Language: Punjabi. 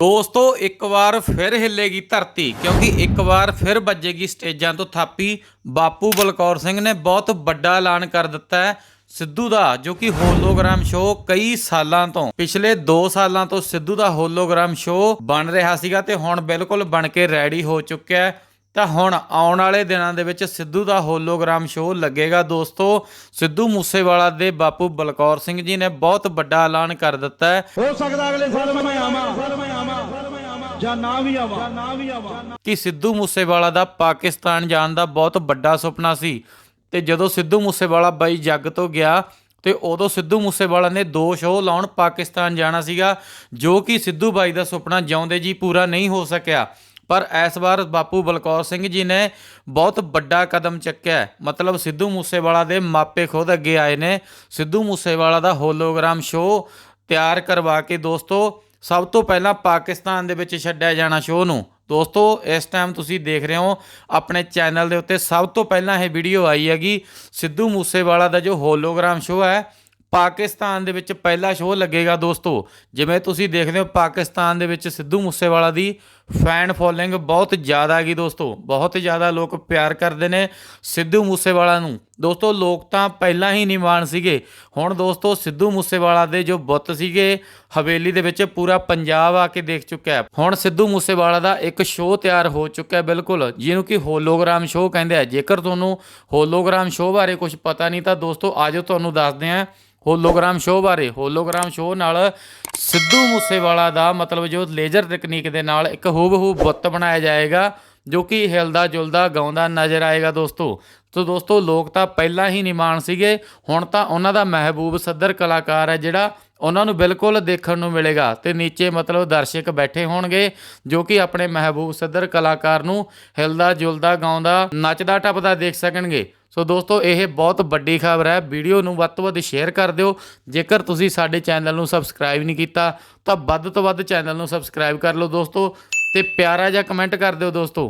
ਦੋਸਤੋ, ਇੱਕ ਵਾਰ ਫਿਰ ਹਿੱਲੇਗੀ ਧਰਤੀ, ਕਿਉਂਕਿ ਇੱਕ ਵਾਰ ਫਿਰ ਵੱਜੇਗੀ ਸਟੇਜਾਂ ਤੋਂ ਥਾਪੀ। ਬਾਪੂ ਬਲਕੌਰ ਸਿੰਘ ਨੇ ਬਹੁਤ ਵੱਡਾ ਐਲਾਨ ਕਰ ਦਿੱਤਾ ਹੈ ਸਿੱਧੂ ਦਾ, ਜੋ ਕਿ ਹੋਲੋਗ੍ਰਾਮ ਸ਼ੋਅ ਕਈ ਸਾਲਾਂ ਤੋਂ, ਪਿਛਲੇ 2 ਸਾਲਾਂ ਤੋਂ ਸਿੱਧੂ ਦਾ ਹੋਲੋਗ੍ਰਾਮ ਸ਼ੋਅ ਬਣ ਰਿਹਾ ਸੀਗਾ ਤੇ ਹੁਣ ਬਿਲਕੁਲ ਬਣ ਕੇ ਰੈਡੀ ਹੋ ਚੁੱਕਿਆ ਹੈ। ਤਾਂ ਹੁਣ ਆਉਣ ਵਾਲੇ ਦਿਨਾਂ ਦੇ ਵਿੱਚ ਸਿੱਧੂ ਦਾ ਹੋਲੋਗ੍ਰਾਮ ਸ਼ੋਅ ਲੱਗੇਗਾ ਦੋਸਤੋ। ਸਿੱਧੂ ਮੂਸੇਵਾਲਾ ਦੇ ਬਾਪੂ ਬਲਕੌਰ ਸਿੰਘ ਜੀ ਨੇ ਬਹੁਤ ਵੱਡਾ ਐਲਾਨ ਕਰ ਦਿੱਤਾ ਹੈ। ਹੋ ਸਕਦਾ ਅਗਲੇ ਸਾਲ ਮੈਂ ਆਵਾਂ। ਜਾਂ ਨਾ ਵੀ ਆਵਾਂ। ਜਾਂ ਨਾ ਵੀ ਆਵਾਂ। ਕਿ ਸਿੱਧੂ ਮੂਸੇਵਾਲਾ ਦਾ ਪਾਕਿਸਤਾਨ ਜਾਣ ਦਾ ਬਹੁਤ ਵੱਡਾ ਸੁਪਨਾ ਸੀ। ਤੇ ਜਦੋਂ ਸਿੱਧੂ ਮੂਸੇਵਾਲਾ ਬਾਈ ਜੱਗ ਤੋਂ ਗਿਆ ਤੇ ਉਦੋਂ ਸਿੱਧੂ ਮੂਸੇਵਾਲਾ ਨੇ ਦੋ ਸ਼ੋਅ ਲਾਉਣ ਪਾਕਿਸਤਾਨ ਜਾਣਾ ਸੀਗਾ ਜੋ ਕਿ ਸਿੱਧੂ ਬਾਈ ਦਾ ਸੁਪਨਾ ਜਿਉਂਦੇ ਜੀ ਪੂਰਾ ਨਹੀਂ ਹੋ ਸਕਿਆ। ਪਰ ਇਸ ਵਾਰ ਬਾਪੂ ਬਲਕੌਰ ਸਿੰਘ ਜੀ ਨੇ ਬਹੁਤ ਵੱਡਾ ਕਦਮ ਚੱਕਿਆ। ਮਤਲਬ ਸਿੱਧੂ ਮੂਸੇਵਾਲਾ ਦੇ ਮਾਪੇ ਖੁਦ ਅੱਗੇ ਆਏ ਨੇ। ਸਿੱਧੂ ਮੂਸੇਵਾਲਾ ਦਾ ਹੋਲੋਗ੍ਰਾਮ ਸ਼ੋਅ ਤਿਆਰ ਕਰਵਾ ਕੇ ਦੋਸਤੋ ਸਭ ਤੋਂ ਪਹਿਲਾਂ ਪਾਕਿਸਤਾਨ ਦੇ ਵਿੱਚ ਛੱਡਿਆ ਜਾਣਾ ਸ਼ੋਅ ਨੂੰ। ਦੋਸਤੋ, ਇਸ ਟਾਈਮ ਤੁਸੀਂ ਦੇਖ ਰਹੇ ਹੋ, ਆਪਣੇ ਚੈਨਲ ਦੇ ਉੱਤੇ ਸਭ ਤੋਂ ਪਹਿਲਾਂ ਇਹ ਵੀਡੀਓ ਆਈ ਹੈਗੀ ਸਿੱਧੂ ਮੂਸੇਵਾਲਾ ਦਾ ਜੋ ਹੋਲੋਗ੍ਰਾਮ ਸ਼ੋਅ ਹੈ। ਪਾਕਿਸਤਾਨ ਦੇ ਵਿੱਚ ਪਹਿਲਾ ਸ਼ੋਅ ਲੱਗੇਗਾ ਦੋਸਤੋ। ਜਿਵੇਂ ਤੁਸੀਂ ਦੇਖਦੇ ਹੋ, ਪਾਕਿਸਤਾਨ ਦੇ ਵਿੱਚ ਸਿੱਧੂ ਮੂਸੇਵਾਲਾ ਦੀ ਫੈਨ ਫੋਲੋਇੰਗ ਬਹੁਤ ਜ਼ਿਆਦਾ ਹੈਗੀ ਦੋਸਤੋ, ਬਹੁਤ ਜ਼ਿਆਦਾ ਲੋਕ ਪਿਆਰ ਕਰਦੇ ਨੇ ਸਿੱਧੂ ਮੂਸੇਵਾਲਾ ਨੂੰ। ਦੋਸਤੋ, ਲੋਕ ਤਾਂ ਪਹਿਲਾਂ ਹੀ ਨਿਮਾਣ ਸੀਗੇ। ਹੁਣ ਦੋਸਤੋ, ਸਿੱਧੂ ਮੂਸੇਵਾਲਾ ਦੇ ਜੋ ਬੁੱਤ ਸੀਗੇ, ਹਵੇਲੀ ਦੇ ਵਿੱਚ ਪੂਰਾ ਪੰਜਾਬ ਆ ਕੇ ਦੇਖ ਚੁੱਕਾ ਹੈ। ਹੁਣ ਸਿੱਧੂ ਮੂਸੇਵਾਲਾ ਦਾ ਇੱਕ ਸ਼ੋਅ ਤਿਆਰ ਹੋ ਚੁੱਕਾ ਹੈ ਬਿਲਕੁਲ, ਜਿਹਨੂੰ ਕਿ ਹੋਲੋਗ੍ਰਾਮ ਸ਼ੋਅ ਕਹਿੰਦੇ ਆ। ਜੇਕਰ ਤੁਹਾਨੂੰ ਹੋਲੋਗ੍ਰਾਮ ਸ਼ੋਅ ਬਾਰੇ ਕੁਝ ਪਤਾ ਨਹੀਂ ਤਾਂ ਦੋਸਤੋ, ਆਜੋ ਤੁਹਾਨੂੰ ਦੱਸਦੇ ਹਾਂ ਹੋਲੋਗ੍ਰਾਮ ਸ਼ੋਅ ਬਾਰੇ। ਹੋਲੋਗ੍ਰਾਮ ਸ਼ੋਅ ਨਾਲ ਸਿੱਧੂ ਮੂਸੇਵਾਲਾ ਦਾ ਮਤਲਬ ਜੋ ਲੇਜ਼ਰ ਤਕਨੀਕ ਦੇ ਨਾਲ ਇੱਕ ਹੂਬਹੂ ਬੁੱਤ ਬਣਾਇਆ ਜਾਏਗਾ, ਜੋ ਕਿ ਹਿਲਦਾ ਜੁਲਦਾ ਗਾਉਂਦਾ ਨਜ਼ਰ ਆਏਗਾ ਦੋਸਤੋ। ਸੋ ਦੋਸਤੋ, ਲੋਕ ਤਾਂ ਪਹਿਲਾਂ ਹੀ ਨਿਮਾਣ ਸੀਗੇ, ਹੁਣ ਤਾਂ ਉਹਨਾਂ ਦਾ ਮਹਿਬੂਬ ਸੱਦਰ ਕਲਾਕਾਰ ਹੈ ਜਿਹੜਾ ਉਹਨਾਂ ਨੂੰ ਬਿਲਕੁਲ ਦੇਖਣ ਨੂੰ ਮਿਲੇਗਾ ਤੇ ਨੀਚੇ ਮਤਲਬ ਦਰਸ਼ਕ ਬੈਠੇ ਹੋਣਗੇ, ਜੋ ਕਿ ਆਪਣੇ ਮਹਿਬੂਬ ਸੱਦਰ ਕਲਾਕਾਰ ਨੂੰ ਹਿਲਦਾ ਜੁਲਦਾ ਗਾਉਂਦਾ, ਨੱਚਦਾ ਟੱਪਦਾ ਦੇਖ ਸਕਣਗੇ। ਸੋ ਦੋਸਤੋ, ਇਹ ਬਹੁਤ ਵੱਡੀ ਖਬਰ ਹੈ। ਵੀਡੀਓ ਨੂੰ ਵੱਧ ਤੋਂ ਵੱਧ ਸ਼ੇਅਰ ਕਰ ਦਿਓ। ਜੇਕਰ ਤੁਸੀਂ ਸਾਡੇ ਚੈਨਲ ਨੂੰ ਸਬਸਕ੍ਰਾਈਬ ਨਹੀਂ ਕੀਤਾ, ਤਾਂ ਵੱਧ ਤੋਂ ਵੱਧ ਚੈਨਲ ਨੂੰ ਸਬਸਕ੍ਰਾਈਬ ਕਰ ਲਓ ਦੋਸਤੋ। ਤੇ ਪਿਆਰਾ ਜਿਹਾ ਕਮੈਂਟ ਕਰ ਦਿਓ ਦੋਸਤੋ।